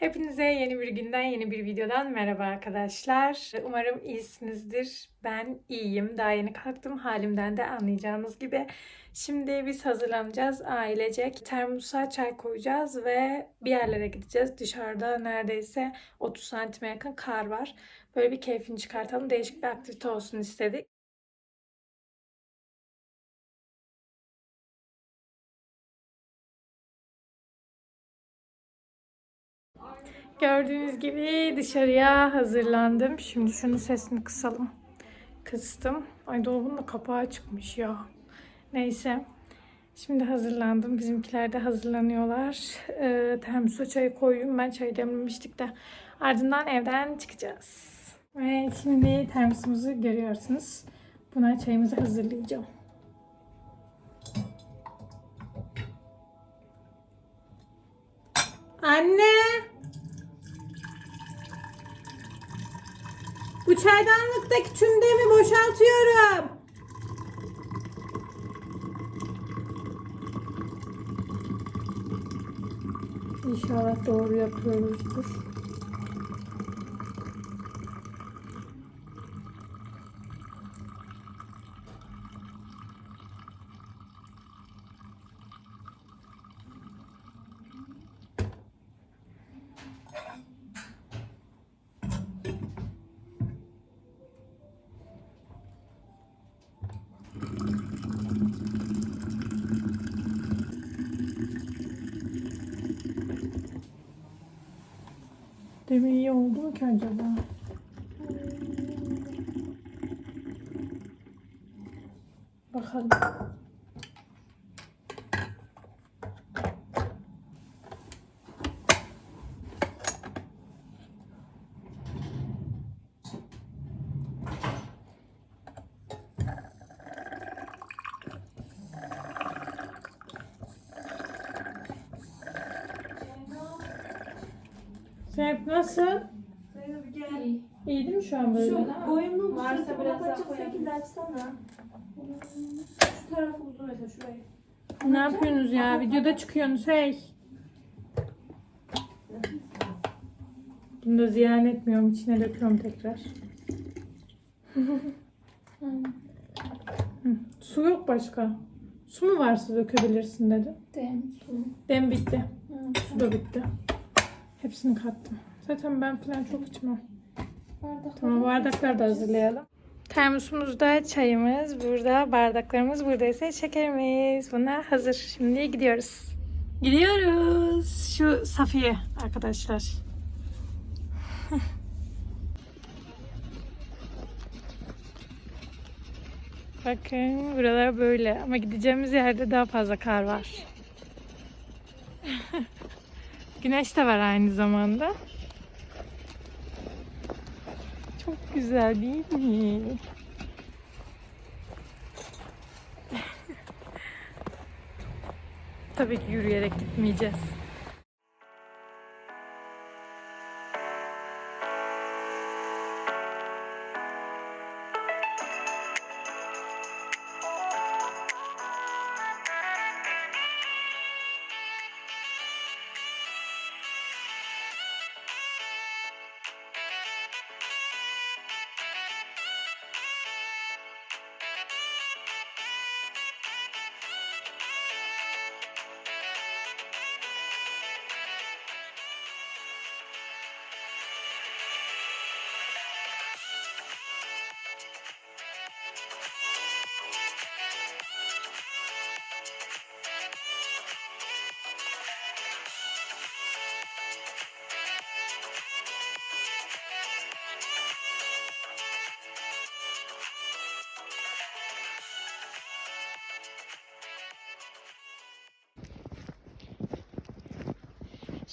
Hepinize yeni bir günden, yeni bir videodan merhaba arkadaşlar. Umarım iyisinizdir. Ben iyiyim. Daha yeni kalktım. Halimden de anlayacağınız gibi. Şimdi biz hazırlanacağız ailecek. Termosa çay koyacağız ve bir yerlere gideceğiz. Dışarıda neredeyse 30 santime yakın kar var. Böyle bir keyfini çıkartalım. Değişik bir aktivite olsun istedik. Gördüğünüz gibi dışarıya hazırlandım. Şimdi şunun sesini kısalım. Kıstım. Ay dolabın da kapağı çıkmış ya. Neyse. Şimdi hazırlandım. Bizimkiler de hazırlanıyorlar. Ee, termosa çayı koyayım. Ben çayı demlemiştik de. Ardından evden çıkacağız. Ve şimdi termosumuzu görüyorsunuz. Buna çayımızı hazırlayacağım. Anne! Bu çaydanlıktaki tümdemi boşaltıyorum. İnşallah doğru yapıyoruzdur. Demin iyi oldu mu ki acaba? Bakalım. Zeynep nasıl? Zeynep gel. İyi değil mi şu an böyle? Şu boyunun Varsa varsa biraz daha açık koyalım. şekilde açsana. Şu tarafı uzun mesela şurayı. Ne yapıyorsunuz ya? Videoda çıkıyorsunuz hey. Bunu da ziyan etmiyorum. içine döküyorum tekrar. Hı, Su yok başka. Su mu varsa dökebilirsin dedim. Dem su. Dem bitti. Su da bitti. Hepsini kattım. Zaten ben falan çok içmem. Bardak. Tamam bardaklar da hazırlayalım. Termosumuzda çayımız burada, bardaklarımız buradaysa şekerimiz. Buna hazır. Şimdi gidiyoruz. Gidiyoruz. Şu Safiye arkadaşlar. Bakın buralar böyle ama gideceğimiz yerde daha fazla kar var. Güneş de var aynı zamanda. Çok güzel değil mi? Tabii ki yürüyerek gitmeyeceğiz.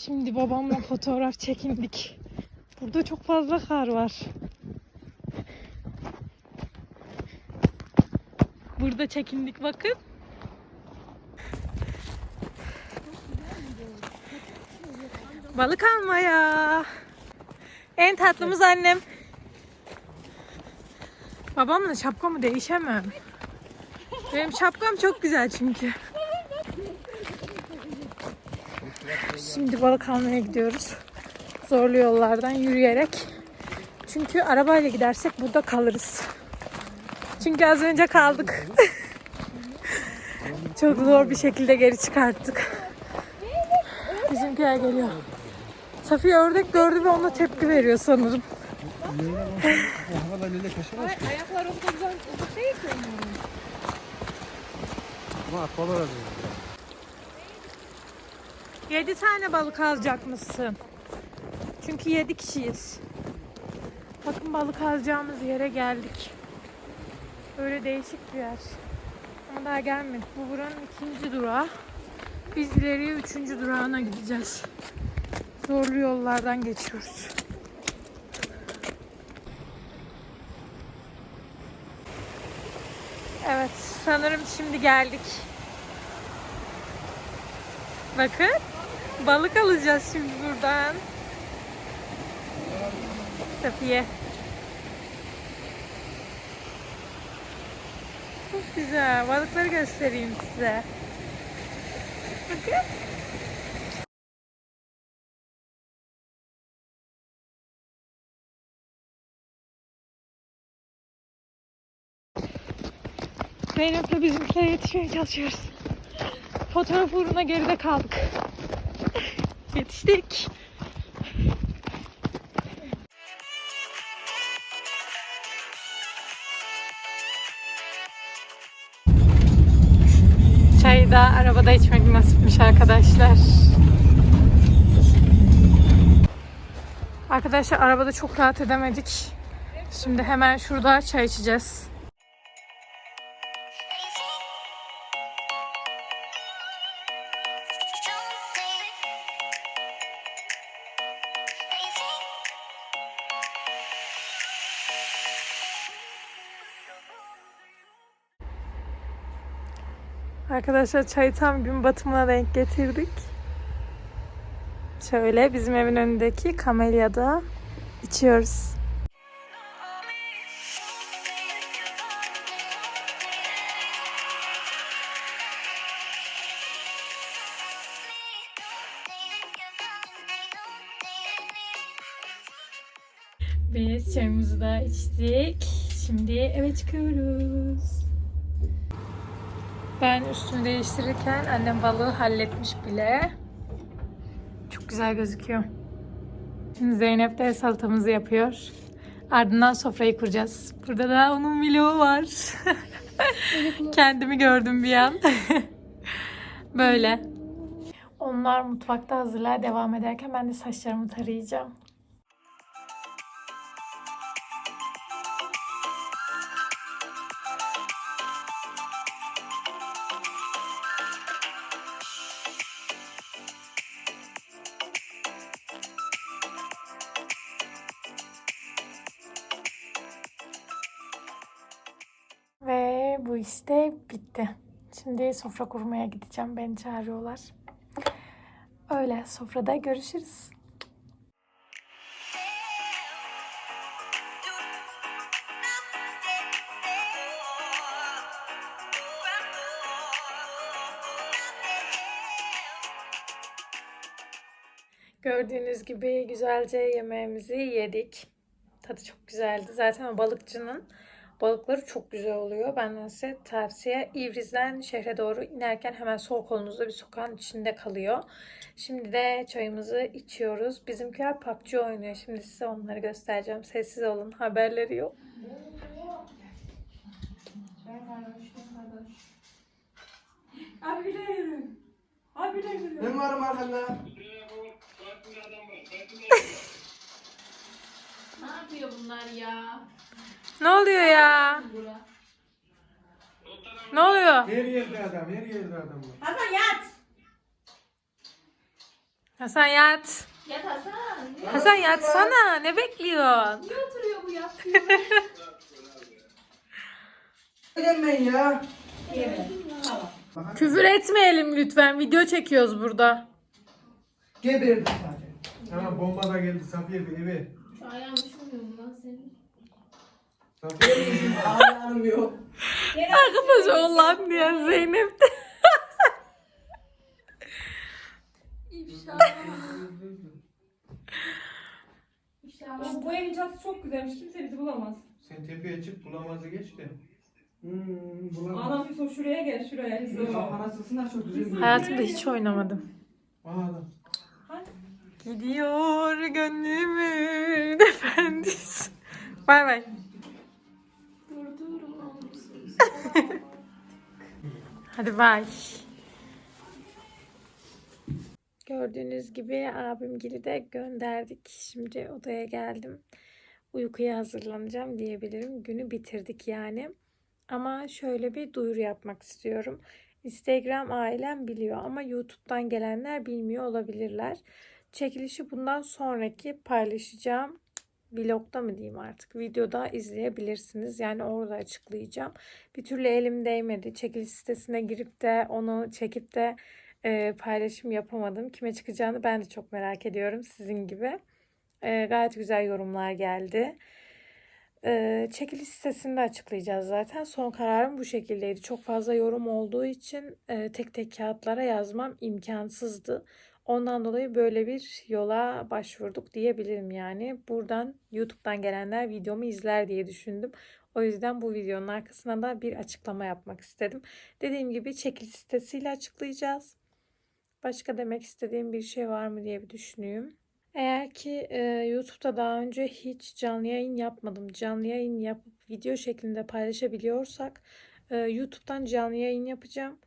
Şimdi babamla fotoğraf çekindik. Burada çok fazla kar var. Burada çekindik bakın. Balık almaya. En tatlımız annem. Babamla şapkamı değişemem. Benim şapkam çok güzel çünkü. Şimdi balık almaya gidiyoruz. Zorlu yollardan yürüyerek. Çünkü arabayla gidersek burada kalırız. Çünkü az önce kaldık. Çok zor bir şekilde geri çıkarttık. Bizimkiler geliyor. Safiye ördek gördü ve ona tepki veriyor sanırım. Ayaklar o kadar güzel uzak değil ki onların. Ama akvalar arıyor. 7 tane balık alacakmışsın. Çünkü 7 kişiyiz. Bakın balık alacağımız yere geldik. Böyle değişik bir yer. Ama daha gelmedik. Bu buranın ikinci durağı. Biz ileriye üçüncü durağına gideceğiz. Zorlu yollardan geçiyoruz. Evet, sanırım şimdi geldik. Bakın. Balık alacağız şimdi buradan. Safiye. Çok güzel. Balıkları göstereyim size. Bakın. Zeynep'le bizimkilere yetişmeye çalışıyoruz. Fotoğraf uğruna geride kaldık. Yetiştik. Çayı da arabada içmek nasipmiş arkadaşlar. Arkadaşlar arabada çok rahat edemedik. Şimdi hemen şurada çay içeceğiz. Arkadaşlar çayı tam gün batımına denk getirdik. Şöyle bizim evin önündeki kamelyada içiyoruz. Biz çayımızı da içtik. Şimdi eve çıkıyoruz. Ben üstünü değiştirirken annem balığı halletmiş bile. Çok güzel gözüküyor. Şimdi Zeynep de salatamızı yapıyor. Ardından sofrayı kuracağız. Burada da onun vlogu var. Kendimi gördüm bir an. Böyle. Onlar mutfakta hazırlığa devam ederken ben de saçlarımı tarayacağım. İşte bitti. Şimdi sofra kurmaya gideceğim. Beni çağırıyorlar. Öyle sofrada görüşürüz. Gördüğünüz gibi güzelce yemeğimizi yedik. Tadı çok güzeldi. Zaten balıkçının balıkları çok güzel oluyor. Benden size tavsiye. İvriz'den şehre doğru inerken hemen sol kolunuzda bir sokağın içinde kalıyor. Şimdi de çayımızı içiyoruz. Bizimkiler PUBG oynuyor. Şimdi size onları göstereceğim. Sessiz olun. Haberleri yok. Abilerim. Abilerim. Ben varım arkanda. Ne yapıyor bunlar ya? Ne oluyor ya? Ne oluyor? Her yerde adam, her yerde adam var. Hasan yat. Hasan yat. Yat Hasan. Hasan yatsana. Ne bekliyorsun? Niye oturuyor bu yatıyor? Neden ben ya? Küfür etmeyelim lütfen. Video çekiyoruz burada. Geberdim zaten. Tamam bomba da geldi Safiye bir eve. Şu ayağını düşünmüyor mu lan senin? Yok. Arkadaş olan diye Zeynep de. İfşa. Bu, bu evin çatısı çok güzelmiş. Kimse bizi bulamaz. Sen tepeye çık bulamazı geç de. Hmm. Anam Hüso şuraya gel şuraya sıksınlar çok güzel. Hayatımda hiç oynamadım. Da. Gidiyor gönlümün efendisi. Bay bay. Hadi bay. Gördüğünüz gibi abim gibi de gönderdik. Şimdi odaya geldim. Uykuya hazırlanacağım diyebilirim. Günü bitirdik yani. Ama şöyle bir duyuru yapmak istiyorum. Instagram ailem biliyor ama YouTube'dan gelenler bilmiyor olabilirler. Çekilişi bundan sonraki paylaşacağım vlogda mı diyeyim artık videoda izleyebilirsiniz. Yani orada açıklayacağım. Bir türlü elim değmedi. Çekiliş sitesine girip de onu çekip de e, paylaşım yapamadım. Kime çıkacağını ben de çok merak ediyorum sizin gibi. E, gayet güzel yorumlar geldi. E, çekiliş sitesinde açıklayacağız zaten. Son kararım bu şekildeydi. Çok fazla yorum olduğu için e, tek tek kağıtlara yazmam imkansızdı. Ondan dolayı böyle bir yola başvurduk diyebilirim yani. Buradan YouTube'dan gelenler videomu izler diye düşündüm. O yüzden bu videonun arkasına da bir açıklama yapmak istedim. Dediğim gibi çekiliş sitesiyle açıklayacağız. Başka demek istediğim bir şey var mı diye bir düşünüyorum. Eğer ki e, YouTube'da daha önce hiç canlı yayın yapmadım. Canlı yayın yapıp video şeklinde paylaşabiliyorsak e, YouTube'dan canlı yayın yapacağım.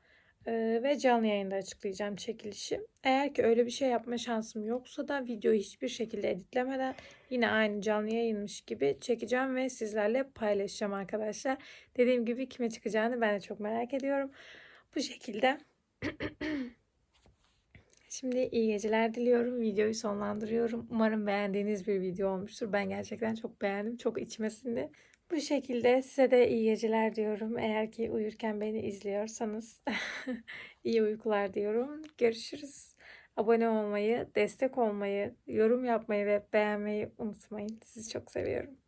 Ve canlı yayında açıklayacağım çekilişi. Eğer ki öyle bir şey yapma şansım yoksa da videoyu hiçbir şekilde editlemeden yine aynı canlı yayınmış gibi çekeceğim ve sizlerle paylaşacağım arkadaşlar. Dediğim gibi kime çıkacağını ben de çok merak ediyorum. Bu şekilde. Şimdi iyi geceler diliyorum. Videoyu sonlandırıyorum. Umarım beğendiğiniz bir video olmuştur. Ben gerçekten çok beğendim. Çok içime sindi. Bu şekilde size de iyi geceler diyorum. Eğer ki uyurken beni izliyorsanız iyi uykular diyorum. Görüşürüz. Abone olmayı, destek olmayı, yorum yapmayı ve beğenmeyi unutmayın. Sizi çok seviyorum.